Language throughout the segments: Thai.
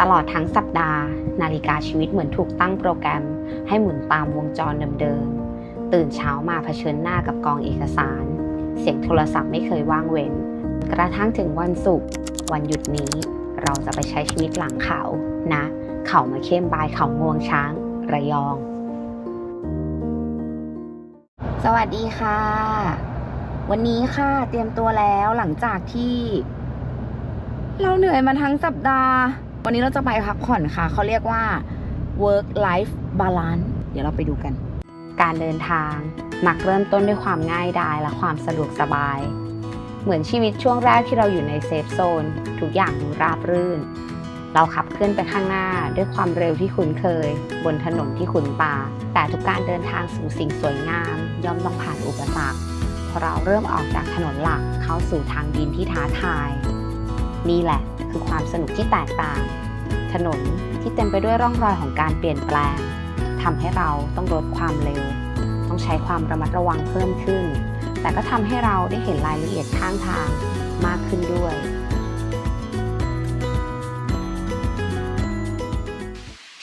ตลอดทั้งสัปดาห์ นาฬิกาชีวิตเหมือนถูกตั้งโปรแกรม ให้หมุนตามวงจรเดิมๆ ตื่นเช้ามาเผชิญหน้ากับกองเอกสาร เสียงโทรศัพท์ไม่เคยว่างเว้น กระทั่งถึงวันศุกร์วันหยุดนี้ เราจะไปใช้ชีวิตหลังเขานะ เขามาเข้มบายเขางวงช้าง ระยอง สวัสดีค่ะ วันนี้ค่ะเตรียมตัวแล้วหลังจากที่ เราเหนื่อยมาทั้งสัปดาห์ วันนี้เราจะไปพักผ่อนค่ะ เขาเรียกว่า work life balance เดี๋ยวเราไปดูกัน การเดินทางมักเริ่มต้นด้วยความง่ายดายและความสะดวกสบาย เหมือนชีวิตช่วงแรกที่เราอยู่ในเซฟโซนทุกอย่างดูราบรื่น เราขับเคลื่อนไปข้างหน้าด้วยความเร็วที่คุ้นเคย บนถนนที่คุ้นตา แต่ทุกการเดินทางสู่สิ่งสวยงาม ย่อมต้องผ่านอุปสรรคพอเราเริ่มออกจากถนนหลักเข้าสู่ทางดินที่ท้าทาย นี่แหละ คือความสนุกที่แตกต่าง ถนนที่เต็มไปด้วยร่องรอยของการเปลี่ยนแปลงทำให้เราต้องลดความเร็ว ต้องใช้ความระมัดระวังเพิ่มขึ้น แต่ก็ทำให้เราได้เห็นรายละเอียดข้างทางมากขึ้นด้วย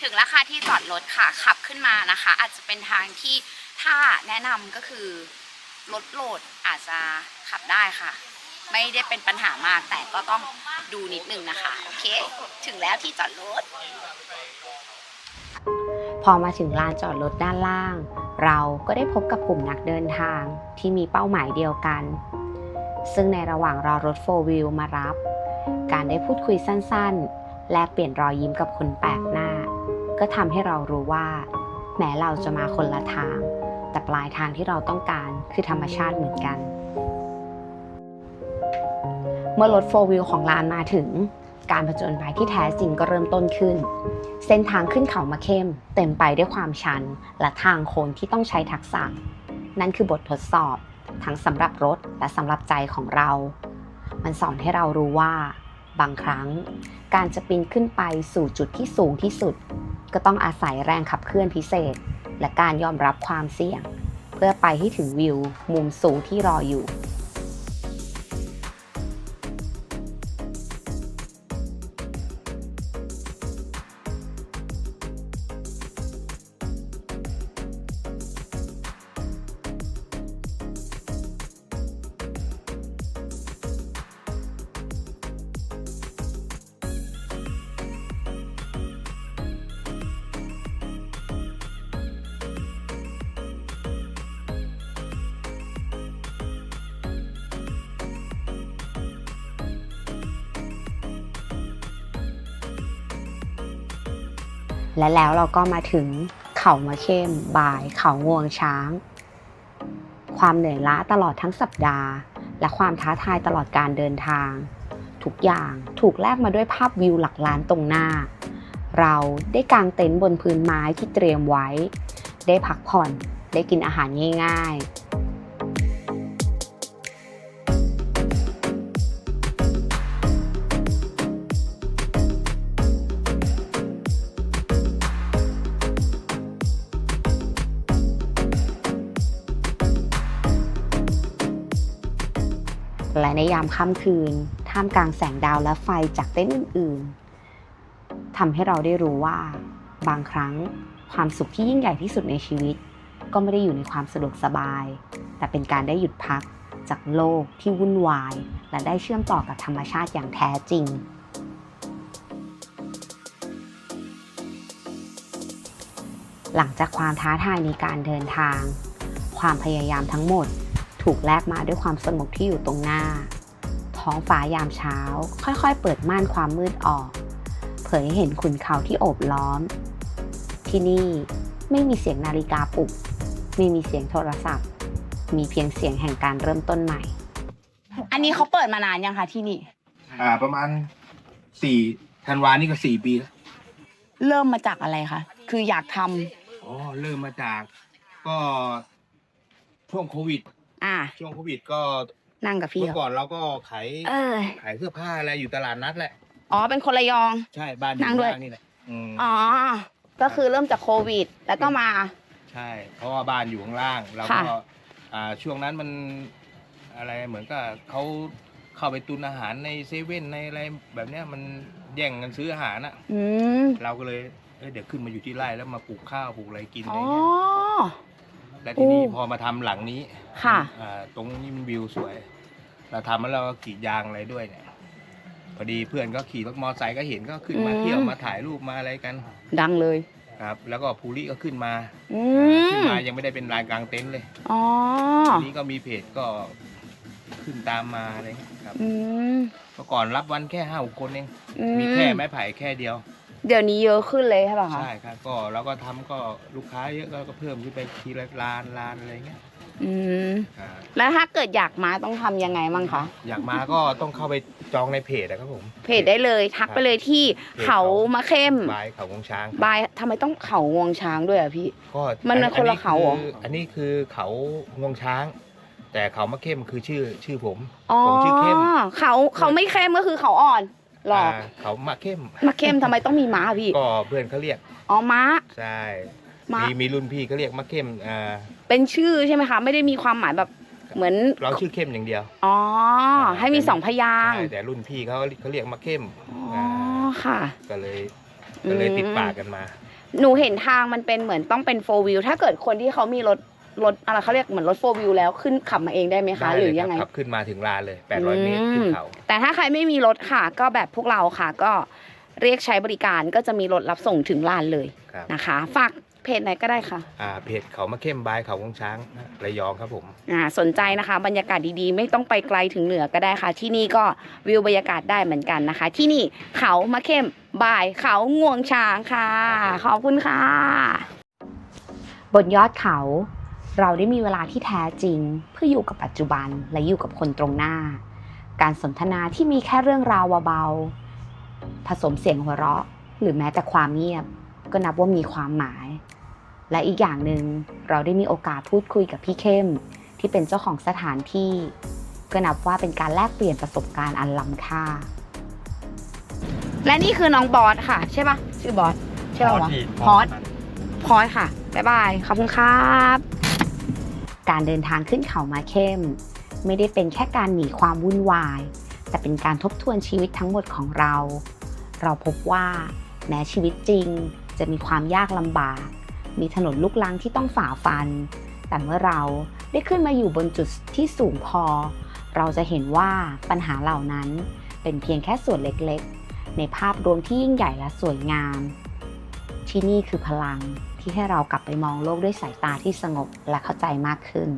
ถึงราคาที่จอดรถค่ะขับขึ้นมานะคะ อาจจะเป็นทางที่ถ้าแนะนำก็คือรถโหลดอาจจะขับได้ค่ะ ไม่ได้เป็นปัญหามากแต่ก็ต้องดูนิดนึงนะคะ โอเค ถึงแล้วที่จอดรถ พอมาถึงลานจอดรถด้านล่าง เราก็ได้พบกับกลุ่มนักเดินทางที่มีเป้าหมายเดียวกัน ซึ่งในระหว่างรอรถโฟวิลมารับ การได้พูดคุยสั้นๆ แลกเปลี่ยนรอยยิ้มกับคนแปลกหน้า ก็ทำให้เรารู้ว่า แม้เราจะมาคนละทาง แต่ปลายทางที่เราต้องการคือธรรมชาติเหมือนกัน เมื่อรถโฟวิลของลานมาถึง การผจญภัยที่แท้จริงก็เริ่มต้นขึ้น เส้นทางขึ้นเขามาเข้ม เต็มไปด้วยความชัน และทางโค้งที่ต้องใช้ทักษะ นั่นคือบททดสอบ ทั้งสำหรับรถและสำหรับใจของเรา มันสอนให้เรารู้ว่า บางครั้ง การจะปีนขึ้นไปสู่จุดที่สูงที่สุด ก็ต้องอาศัยแรงขับเคลื่อนพิเศษ และการยอมรับความเสี่ยง เพื่อไปให้ถึงวิว มุมสูงที่รออยู่ และแล้วเราก็มาถึงเขามาเข้มบ่าย เขางวงช้าง ความเหนื่อยล้าตลอดทั้งสัปดาห์ และความท้าทายตลอดการเดินทาง ทุกอย่างถูกแลกมาด้วยภาพวิวหลักล้านตรงหน้า เราได้กางเต็นท์บนพื้นไม้ที่เตรียมไว้ ได้พักผ่อน ได้กินอาหารง่าย และในยามค่ำคืน ท่ามกลางแสงดาวและไฟจากเต้นอื่นๆทำให้เราได้รู้ว่า บางครั้งความสุขที่ยิ่งใหญ่ที่สุดในชีวิต ก็ไม่ได้อยู่ในความสะดวกสบาย แต่เป็นการได้หยุดพักจากโลกที่วุ่นวาย และได้เชื่อมต่อกับธรรมชาติอย่างแท้จริง หลังจากความท้าทายในการเดินทาง ความพยายามทั้งหมด ถูกแลกมาด้วยความสงบที่อยู่ตรงหน้า ท้องฟ้ายามเช้า ค่อยๆ เปิดม่านความมืดออก เผยให้เห็นขุนเขาที่โอบล้อม ที่นี่ไม่มีเสียงนาฬิกาปลุก ไม่มีเสียงโทรศัพท์ มีเพียงเสียงแห่งการเริ่มต้นใหม่ อันนี้เขาเปิดมานานยังคะที่นี่ อ่า ประมาณสี่ธันวานี่ก็สี่ปีแล้วเริ่มมาจากอะไรคะ คืออยากทำ อ๋อเริ่มมาจาก ก็ช่วงโควิด อ่า ช่วงโควิดก็นั่งกับพี่เมื่อเขาก่อนเราก็ขายเออ ขายเสื้อผ้าอะไรอยู่ตลาดนัดแหละ อ๋อ เป็นคนระยอง ใช่บ้านอยู่นั่งด้วย ข้างนี่แหละอืมอ๋อ ก็คือเริ่มจากโควิด แล้วก็มา ใช่ เพราะว่าบ้านอยู่ข้างล่างเราค่ะก็อ่าช่วงนั้นมันอะไรเหมือนกับเขาเข้าไปตุนอาหารในเซเว่นในอะไรแบบเนี้ยมันแย่งกันซื้ออาหารอะอืม เราก็เลยเอ้ยเดี๋ยวขึ้นมาอยู่ที่ไร่แล้วมาปลูกข้าวปลูกอะไรกินอะไรอ๋อ เงี้ย และทีนี้โอ้พอมาทำหลังนี้ค่ะ อ่าตรงนี้มันวิวสวย เราทำแล้วเราก็กรีดยางอะไรด้วยเนี่ย พอดีเพื่อนก็ขี่รถมอเตอร์ไซค์ก็เห็นก็ขึ้นมาอืมเที่ยวมาถ่ายรูปมาอะไรกันดังเลย ครับ แล้วก็ภูริก็ขึ้นมาอืขึ้นมมายังไม่ได้เป็นรายกลางเต็นท์เลยอ๋อ ทีนี้ก็มีเพจก็ขึ้นตามมาอะไรเงี้ยครับอืมเมื่อก่อนรับวันแค่ห้าหกคนเอง อืมีแค่ไม้ไผ่แค่เดียว เดี๋ยวนี้เยอะขึ้นเลยใช่ป่ะคะใช่ครับก็เราก็ทำก็ลูกค้าเยอะก็เพิ่มขึ้นไปทีละลานลานอะไรเงี้ยอืมอ่าแล้วถ้าเกิดอยากมาต้องทำยังไงมั่งคะอยากมาก็ต้องเข้าไปจองในเพจนะครับผม เพจได้เลยทักไปเลยที่เพจเขามะเข้มบายเขาวงช้างบายทำไมต้องเขางวงช้างด้วยอะพี่ ก็มันเป็นคนละเขาเหรอ คืออันนี้คือเขางวงช้าง แต่เขามะเข้มคือชื่อชื่อผม อ๋อผมชื่อเข้ม เขาเขาไม่เข้มก็คือเขาอ่อน หรอาเขามะเข้มมาเข้มทำไมต้องมีม้าอะพี่ ก็เพื่อนเขาเรียกอ๋อม้า ใช่ม้า มีมีรุ่นพี่เขาเรียกมะเข้มอ่าเป็นชื่อใช่ไหมคะ ไม่ได้มีความหมายแบบเหมือน เราชื่อเข้มอย่างเดียวอ๋อ ให้มีสองพยางค์ใช่แต่รุ่นพี่เขาเขาเรียกมะเข้มอ๋อค่ะ ก็เลยก็เลยติดปากกันมา หนูเห็นทางมันเป็นเหมือนต้องเป็นโฟวิวถ้าเกิดคนที่เขามีรถ รถอะไรเขาเรียกเหมือนรถโฟวิวแล้วขึ้นขับมาเองได้ไหมคะได้หเลรืยอคยัรับงไงขับขึ้นมาถึงลานเลย 800 เมตรขึ้นเขาแต่ถ้าใครไม่มีรถค่ะ ก็แบบพวกเราค่ะ ก็เรียกใช้บริการก็จะมีรถรับส่งถึงลานเลยครับนะคะ ฝากเพจไหนก็ได้ค่ะอ่าเพจเขามะเข้มบายเขาวงช้างระยองครับผมอ่าสนใจนะคะ บรรยากาศดีๆ ไม่ต้องไปไกลถึงเหนือก็ได้ค่ะ ที่นี่ก็วิวบรรยากาศได้เหมือนกันนะคะ ที่นี่เขามะเข้มบายเขางวงช้างค่ะ ขอบคุณค่ะ บนยอดเขา เราได้มีเวลาที่แท้จริง เพื่ออยู่กับปัจจุบันและอยู่กับคนตรงหน้า การสนทนาที่มีแค่เรื่องราวเบาๆผสมเสียงหัวเราะ หรือแม้แต่ความเงียบ ก็นับว่ามีความหมาย และอีกอย่างหนึ่งเราได้มีโอกาสพูดคุยกับพี่เข้ม ที่เป็นเจ้าของสถานที่ ก็นับว่าเป็นการแลกเปลี่ยนประสบการณ์อันล้ำค่า และนี่คือน้องบอสค่ะ ใช่ปะชื่อบอสใช่ปะวะพอสพอสค่ะบ๊ายบายขอบคุณครับ การเดินทางขึ้นเขามาเข้ม ไม่ได้เป็นแค่การหนีความวุ่นวาย แต่เป็นการทบทวนชีวิตทั้งหมดของเรา เราพบว่า แม้ชีวิตจริงจะมีความยากลำบาก มีถนนลูกลังที่ต้องฝ่าฟัน แต่เมื่อเราได้ขึ้นมาอยู่บนจุดที่สูงพอ เราจะเห็นว่าปัญหาเหล่านั้นเป็นเพียงแค่ส่วนเล็กๆ ในภาพรวมที่ยิ่งใหญ่และสวยงาม ที่นี่คือพลัง ที่ให้เรากลับไปมองโลกด้วยสายตาที่สงบและเข้าใจมากขึ้น